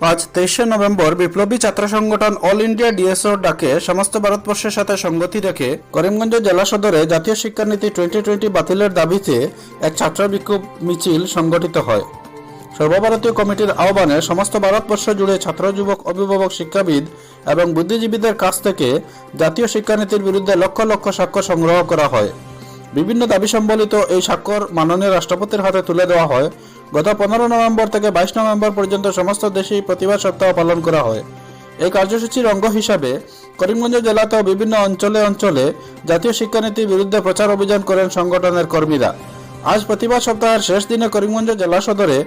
আজ তেইশে নভেম্বর বিপ্লবী ছাত্র সংগঠন অল ইন্ডিয়া ডিএসওর ডাকে সমস্ত ভারতবর্ষের সাথে সঙ্গতি রেখে করিমগঞ্জ জেলা সদরে জাতীয় শিক্ষানীতি টোয়েন্টি টোয়েন্টি বাতিলের দাবিতে এক ছাত্র বিক্ষোভ মিছিল সংগঠিত হয়। সর্বভারতীয় কমিটির আহ্বানে সমস্ত ভারতবর্ষ জুড়ে ছাত্র, যুবক, অভিভাবক, শিক্ষাবিদ এবং বুদ্ধিজীবীদের কাছ থেকে জাতীয় শিক্ষানীতির বিরুদ্ধে লক্ষ লক্ষ সাক্ষ্য সংগ্রহ করা হয়। বিভিন্ন দাবি সম্বলিত এই স্বাক্ষর মাননীয় রাষ্ট্রপতির হাতে তুলে দেওয়া হয়। গত পনেরো নভেম্বর থেকে বাইশ নভেম্বর পর্যন্ত সমস্ত দেশেই প্রতিবাদ সপ্তাহ পালন করা হয়। এই কার্যসূচির অঙ্গ হিসাবে করিমগঞ্জ জেলাতেও বিভিন্ন অঞ্চলে অঞ্চলে জাতীয় শিক্ষানীতির বিরুদ্ধে প্রচার অভিযান করেন সংগঠনের কর্মীরা। আজ প্রতিবাদ সপ্তাহের শেষ দিনে করিমগঞ্জ জেলা সদরে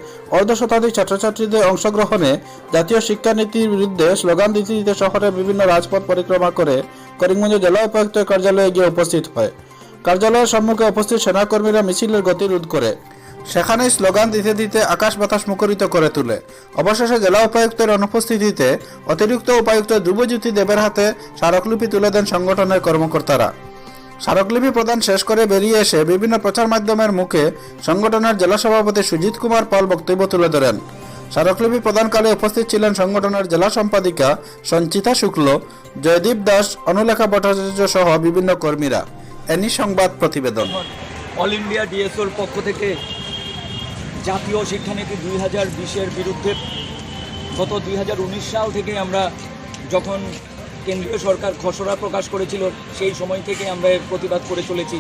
শতাধিক ছাত্রছাত্রীদের অংশগ্রহণে জাতীয় শিক্ষানীতির বিরুদ্ধে স্লোগান দিতে দিতে শহরের বিভিন্ন রাজপথ পরিক্রমা করে করিমগঞ্জ জেলা উপায়ুক্তের কার্যালয়ে গিয়ে উপস্থিত হয়। কার্যালয়ের সম্মুখে উপস্থিত সেনাকর্মীরা মিছিলের গতি রোধ করে। সেখানেই স্লোগান দিতে দিতে আকাশ বাতাস মুখরিত করে তুলে। অবশেষে জেলা উপায়ুক্তের অনুপস্থিতিতে অতিরিক্ত উপায়ুক্ত ধ্রুবজ্যোতি দেবের হাতে স্মারকলিপি তুলে দেন সংগঠনের কর্মকর্তারা। স্মারকলিপি প্রদান শেষ করে বেরিয়ে এসে বিভিন্ন প্রচার মাধ্যমের মুখে সংগঠনের জেলা সভাপতি সুজিত কুমার পাল বক্তব্য তুলে ধরেন। স্মারকলিপি প্রদানকালে উপস্থিত ছিলেন সংগঠনের জেলা সম্পাদিকা সঞ্চিতা শুক্ল, জয়দীপ দাস, অনুলেখা ভট্টাচার্য সহ বিভিন্ন কর্মীরা। এনি সংবাদ প্রতিবেদন। অল ইন্ডিয়া ডিএসওর পক্ষ থেকে জাতীয় শিক্ষানীতি দুই হাজার বিশের বিরুদ্ধে গত দুই হাজার উনিশ সাল থেকে আমরা যখন কেন্দ্রীয় সরকার খসড়া প্রকাশ করেছিল, সেই সময় থেকে আমরা এর প্রতিবাদ করে চলেছি।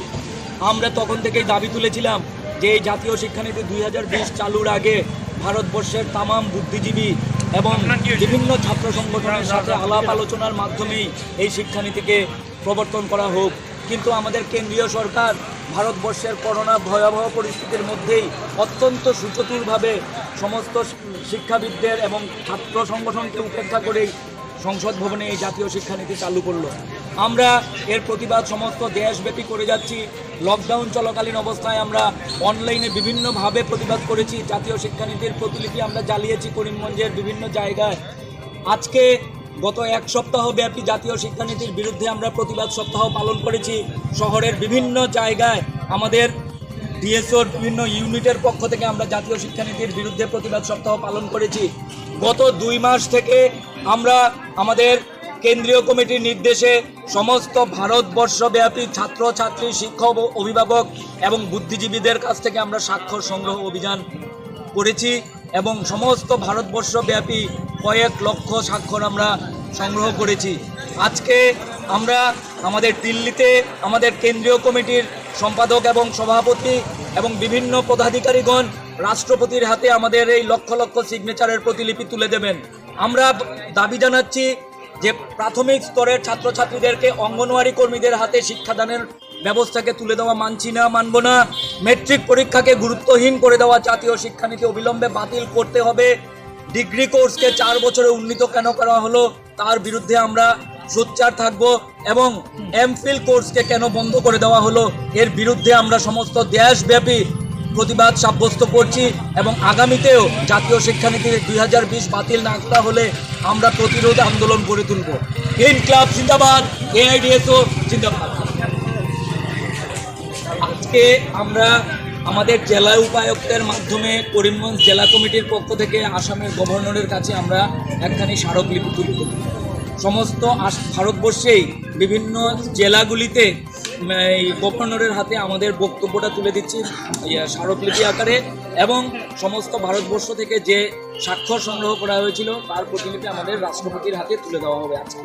আমরা তখন থেকেই দাবি তুলেছিলাম যে এই জাতীয় শিক্ষানীতি দুই হাজার বিশ চালুর আগে ভারতবর্ষের তামাম বুদ্ধিজীবী এবং বিভিন্ন ছাত্র সংগঠনের সাথে আলাপ আলোচনার মাধ্যমেই এই শিক্ষানীতিকে প্রবর্তন করা হোক। কিন্তু আমাদের কেন্দ্রীয় সরকার ভারতবর্ষের করোনা ভয়াবহ পরিস্থিতির মধ্যেই অত্যন্ত সুচতুরভাবে সমস্ত শিক্ষাবিদদের এবং ছাত্র সংগঠনকে উপেক্ষা করেই সংসদ ভবনে এই জাতীয় শিক্ষানীতি চালু করল। আমরা এর প্রতিবাদ সমস্ত দেশব্যাপী করে যাচ্ছি। লকডাউন চলাকালীন অবস্থায় আমরা অনলাইনে বিভিন্নভাবে প্রতিবাদ করেছি। জাতীয় শিক্ষানীতির প্রতিলিপি আমরা জ্বালিয়েছি করিমগঞ্জের বিভিন্ন জায়গায়। আজকে গত এক সপ্তাহ ব্যাপী জাতীয় শিক্ষানীতির বিরুদ্ধে আমরা প্রতিবাদ সপ্তাহ পালন করেছি। শহরের বিভিন্ন জায়গায় আমাদের ডিএসওর বিভিন্ন ইউনিটের পক্ষ থেকে আমরা জাতীয় শিক্ষানীতির বিরুদ্ধে প্রতিবাদ সপ্তাহ পালন করেছি। গত দুই মাস থেকে আমরা আমাদের কেন্দ্রীয় কমিটির নির্দেশে সমস্ত ভারতবর্ষব্যাপী ছাত্র, ছাত্রী, শিক্ষক, অভিভাবক এবং বুদ্ধিজীবীদের কাছ থেকে আমরা স্বাক্ষর সংগ্রহ অভিযান করেছি। এবং সমস্ত ভারতবর্ষব্যাপী কয়েক লক্ষ স্বাক্ষর আমরা সংগ্রহ করেছি। আজকে আমরা আমাদের দিল্লিতে আমাদের কেন্দ্রীয় কমিটির সম্পাদক এবং সভাপতি এবং বিভিন্ন পদাধিকারীগণ রাষ্ট্রপতির হাতে আমাদের এই লক্ষ লক্ষ সিগনেচারের প্রতিলিপি তুলে দেবেন। আমরা দাবি জানাচ্ছি যে প্রাথমিক স্তরের ছাত্রছাত্রীদেরকে অঙ্গনওয়াড়ি কর্মীদের হাতে শিক্ষাদানের ব্যবস্থাকে তুলে দেওয়া মানছি না, মানব না। মেট্রিক পরীক্ষাকে গুরুত্বহীন করে দেওয়া জাতীয় শিক্ষানীতি অবিলম্বে বাতিল করতে হবে। ডিগ্রি কোর্সকে চার বছরে উন্নীত কেন করা হলো? তার বিরুদ্ধে আমরা সোচ্চার থাকব এবং এমফিল কোর্সকে কেন বন্ধ করে দেওয়া হলো? এর বিরুদ্ধে আমরা সমস্ত দেশব্যাপী প্রতিবাদ সাব্যস্ত করছি এবং আগামীতেও জাতীয় শিক্ষানীতি দুই হাজার বিশ বাতিল না করা হলে আমরা প্রতিরোধ আন্দোলন গড়ে তুলব। ইন ক্লাব জিন্দাবাদ। এআইডিএসও জিন্দাবাদ। আজকে আমরা আমাদের জেলা উপায়ুক্তের মাধ্যমে করিমগঞ্জ জেলা কমিটির পক্ষ থেকে আসামের গভর্নরের কাছে আমরা একখানি স্মারকলিপি তুলে সমস্ত ভারতবর্ষেই বিভিন্ন জেলাগুলিতে এই গভর্নরের হাতে আমাদের বক্তব্যটা তুলে দিচ্ছি স্মারকলিপি আকারে এবং সমস্ত ভারতবর্ষ থেকে যে স্বাক্ষর সংগ্রহ করা হয়েছিল, তার প্রতিলিপি আমাদের রাষ্ট্রপতির হাতে তুলে দেওয়া হবে আজকে।